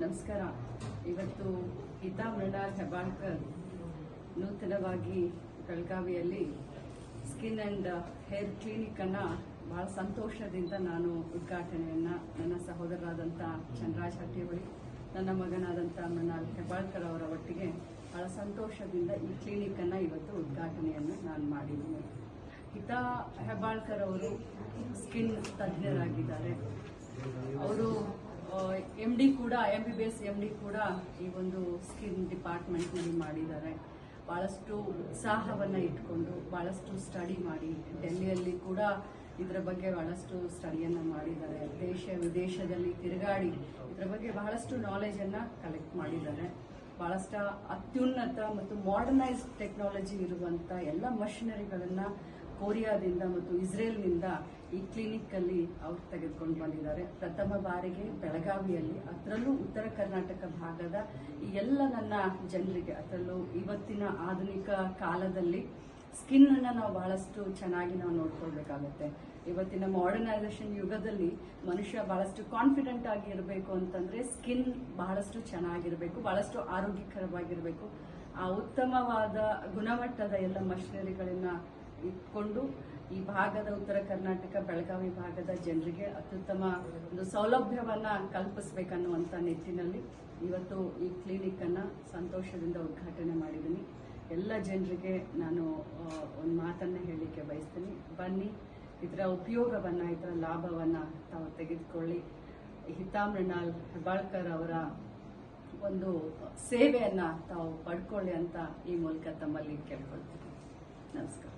ನಮಸ್ಕಾರ. ಇವತ್ತು ಗೀತಾ ಮೃಣಾಲ್ ಹೆಬ್ಬಾಳ್ಕರ್ ನೂತನವಾಗಿ ಬೆಳಗಾವಿಯಲ್ಲಿ ಸ್ಕಿನ್ ಅಂಡ್ ಹೇರ್ ಕ್ಲಿನಿಕ್ ಅನ್ನ ಬಹಳ ಸಂತೋಷದಿಂದ ನಾನು ಉದ್ಘಾಟನೆಯನ್ನ ನನ್ನ ಸಹೋದರರಾದಂಥ ಚಂದ್ರಾಜ್ ಹಟ್ಟಿಹೊಳಿ ನನ್ನ ಮಗನಾದಂಥ ಮೃಣಾಲ್ ಹೆಬ್ಬಾಳ್ಕರ್ ಅವರ ಒಟ್ಟಿಗೆ ಬಹಳ ಸಂತೋಷದಿಂದ ಈ ಕ್ಲಿನಿಕ್ ಅನ್ನ ಇವತ್ತು ಉದ್ಘಾಟನೆಯನ್ನು ನಾನು ಮಾಡಿದ್ದೀನಿ. ಹಿತಾ ಹೆಬ್ಬಾಳ್ಕರ್ ಅವರು ಸ್ಕಿನ್ ತಜ್ಞರಾಗಿದ್ದಾರೆ. ಕೂಡ M B B S M D ಕೂಡ ಈ ಒಂದು ಸ್ಕಿನ್ ಡಿಪಾರ್ಟ್ಮೆಂಟ್ನಲ್ಲಿ ಮಾಡಿದ್ದಾರೆ. ಭಾಳಷ್ಟು ಉತ್ಸಾಹವನ್ನು ಇಟ್ಕೊಂಡು ಭಾಳಷ್ಟು ಸ್ಟಡಿ ಮಾಡಿ ಡೆಲ್ಲಿಯಲ್ಲಿ ಕೂಡ ಇದರ ಬಗ್ಗೆ ಭಾಳಷ್ಟು ಸ್ಟಡಿಯನ್ನು ಮಾಡಿದ್ದಾರೆ. ದೇಶ ವಿದೇಶದಲ್ಲಿ ತಿರುಗಾಡಿ ಇದರ ಬಗ್ಗೆ ಬಹಳಷ್ಟು ನಾಲೆಜನ್ನು ಕಲೆಕ್ಟ್ ಮಾಡಿದ್ದಾರೆ. ಭಾಳಷ್ಟು ಅತ್ಯುನ್ನತ ಮತ್ತು ಮಾಡರ್ನೈಸ್ಡ್ ಟೆಕ್ನಾಲಜಿ ಇರುವಂಥ ಎಲ್ಲ ಮಷಿನರಿಗಳನ್ನ ಕೊರಿಯಾದಿಂದ ಮತ್ತು ಇಸ್ರೇಲ್ನಿಂದ ಈ ಕ್ಲಿನಿಕ್ ಅಲ್ಲಿ ಅವ್ರು ತೆಗೆದುಕೊಂಡು ಬಂದಿದ್ದಾರೆ. ಪ್ರಥಮ ಬಾರಿಗೆ ಬೆಳಗಾವಿಯಲ್ಲಿ, ಅದರಲ್ಲೂ ಉತ್ತರ ಕರ್ನಾಟಕ ಭಾಗದ ಎಲ್ಲ ನನ್ನ ಜನರಿಗೆ, ಅದರಲ್ಲೂ ಇವತ್ತಿನ ಆಧುನಿಕ ಕಾಲದಲ್ಲಿ ಸ್ಕಿನ್ ಅನ್ನ ನಾವು ಬಹಳಷ್ಟು ಚೆನ್ನಾಗಿ ನಾವು ನೋಡ್ಕೊಳ್ಬೇಕಾಗತ್ತೆ. ಇವತ್ತಿನ ಮಾಡರ್ನೈಸೇಷನ್ ಯುಗದಲ್ಲಿ ಮನುಷ್ಯ ಬಹಳಷ್ಟು ಕಾನ್ಫಿಡೆಂಟ್ ಆಗಿ ಇರಬೇಕು ಅಂತಂದ್ರೆ ಸ್ಕಿನ್ ಬಹಳಷ್ಟು ಚೆನ್ನಾಗಿರಬೇಕು, ಬಹಳಷ್ಟು ಆರೋಗ್ಯಕರವಾಗಿರಬೇಕು. ಆ ಉತ್ತಮವಾದ ಗುಣಮಟ್ಟದ ಎಲ್ಲ ಮಷಿನರಿಗಳನ್ನ ಇಟ್ಕೊಂಡು ಈ ಭಾಗದ ಉತ್ತರ ಕರ್ನಾಟಕ, ಬೆಳಗಾವಿ ಭಾಗದ ಜನರಿಗೆ ಅತ್ಯುತ್ತಮ ಒಂದು ಸೌಲಭ್ಯವನ್ನು ಕಲ್ಪಿಸಬೇಕನ್ನುವಂಥ ನಿಟ್ಟಿನಲ್ಲಿ ಇವತ್ತು ಈ ಕ್ಲಿನಿಕ್ ಅನ್ನ ಸಂತೋಷದಿಂದ ಉದ್ಘಾಟನೆ ಮಾಡಿದ್ದೀನಿ. ಎಲ್ಲ ಜನರಿಗೆ ನಾನು ಒಂದು ಮಾತನ್ನು ಹೇಳಲಿಕ್ಕೆ ಬಯಸ್ತೀನಿ. ಬನ್ನಿ, ಇದರ ಉಪಯೋಗವನ್ನು, ಇದರ ಲಾಭವನ್ನು ತಾವು ತೆಗೆದುಕೊಳ್ಳಿ. ಹಿತಾಮೃಣಾಲ್ ಹೆಬ್ಬಾಳ್ಕರ್ ಅವರ ಒಂದು ಸೇವೆಯನ್ನು ತಾವು ಪಡ್ಕೊಳ್ಳಿ ಅಂತ ಈ ಮೂಲಕ ತಮ್ಮಲ್ಲಿ ಕೇಳ್ಕೊಳ್ತೀನಿ. ನಮಸ್ಕಾರ.